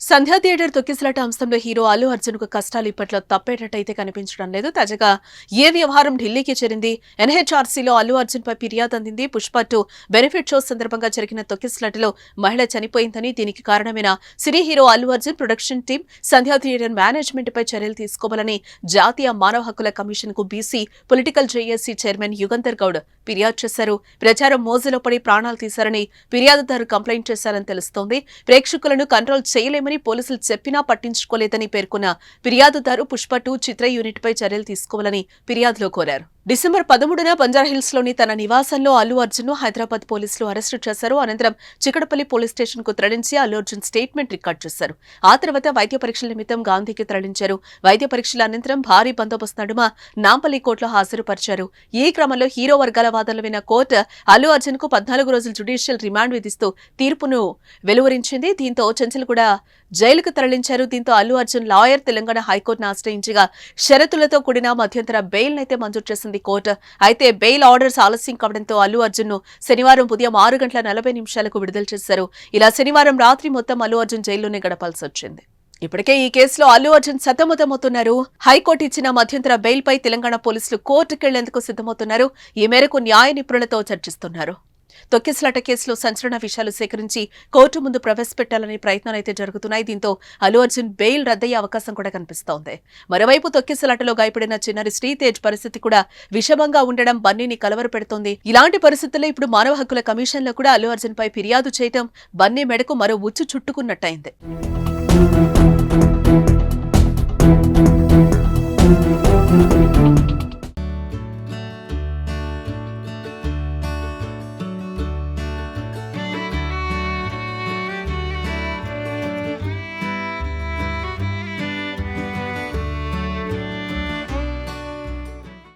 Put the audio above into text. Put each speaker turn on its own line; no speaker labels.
Sandhya theatre తొక్కిసలాట అంశంలో hero Allu అర్జున్కు కష్టాలు ఇప్పట్లో తప్పేటట్టయితే కనిపించడం లేదు. తాజాగా ఏ వ్యవహారం ఢిల్లీకి చేరింది? ఎన్హెచ్ఆర్సీలో అల్లు అర్జున్ పై ఫిర్యాదు అందింది. పుష్ప టూ బెనిఫిట్ షో సందర్భంగా జరిగిన తొక్కిసలాటలో మహిళ చనిపోయిందని దీనికి కారణమైన cine hero Allu Arjun production team Sandhya theatre management పై చర్యలు తీసుకోవాలని జాతీయ మానవ హక్కుల కమిషన్కు BC political JAC chairman Yugandhar Goud ఫిర్యాదు చేశారు. ప్రచారం మోజులో పడి ప్రాణాలు తీశారని ఫిర్యాదుదారు కంప్లైంట్ చేశారని తెలుస్తోంది. ప్రేక్షకులను కంట్రోల్ చేయలేమని పోలీసులు చెప్పినా పట్టించుకోలేదని పేర్కొన్న ఫిర్యాదుదారు పుష్ప టూ చిత్ర యూనిట్ పై చర్యలు తీసుకోవాలని ఫిర్యాదులో కోరారు. డిసెంబర్ పదమూడున బంజారాహిల్స్లోని తన నివాసంలో అల్లు అర్జున్ను హైదరాబాద్ పోలీసులు అరెస్టు చేశారు. అనంతరం చికటపల్లి పోలీస్ స్టేషన్కు తరలించి అల్లు అర్జున్ స్టేట్మెంట్ రికార్డ్ చేశారు. ఆ తర్వాత వైద్య పరీక్షల నిమిత్తం గాంధీకి తరలించారు. వైద్య పరీక్షల అనంతరం భారీ బందోబస్తు నడుమ నాంపల్లి కోర్టులో హాజరుపరిచారు. ఈ క్రమంలో హీరో వర్గాల వాదనలు విన్న కోర్టు అల్లు అర్జున్కు పద్నాలుగు రోజులు జ్యుడిషియల్ రిమాండ్ విధిస్తూ తీర్పును వెలువరించింది. దీంతో చెంచల్ కూడా జైలుకు తరలించారు. దీంతో అల్లు అర్జున్ లాయర్ తెలంగాణ హైకోర్టును ఆశ్రయించగా షరతులతో కూడిన మధ్యంతర బెయిల్ అయితే మంజూరు చేసింది కోర్టు. అయితే బెయిల్ ఆర్డర్స్ ఆలస్యం కావడంతో అల్లు అర్జున్ను శనివారం ఉదయం ఆరు గంటల నలభై నిమిషాలకు విడుదల చేశారు. ఇలా శనివారం రాత్రి మొత్తం అల్లు అర్జున్ జైల్లోనే గడపాల్సి వచ్చింది. ఇప్పటికే ఈ కేసులో అల్లు అర్జున్ సతమతమవుతున్నారు. హైకోర్టు ఇచ్చిన మధ్యంతర బెయిల్ పై తెలంగాణ పోలీసులు కోర్టుకెళ్ళేందుకు సిద్ధమవుతున్నారు. ఈ మేరకు న్యాయ నిపుణులతో చర్చిస్తున్నారు. తొక్కిసలాట కేసులో సంచలన విషయాలు సేకరించి కోర్టు ముందు ప్రవేశపెట్టాలనే ప్రయత్నాలు అయితే జరుగుతున్నాయి. దీంతో అల్లు అర్జున్ బెయిల్ రద్దయ్యే అవకాశం కూడా కనిపిస్తోంది. మరోవైపు తొక్కిసలాటలో గాయపడిన చిన్నారి శ్రీతేజ్ పరిస్థితి కూడా విషమంగా ఉండడం బన్నీని కలవరపెడుతోంది ఇలాంటి పరిస్థితుల్లో ఇప్పుడు మానవ హక్కుల కమిషన్లో కూడా అల్లు అర్జున్ పై ఫిర్యాదు చేయడం బన్నీ మెడకు మరో ఉచ్చు చుట్టుకున్నట్టయింది. thank you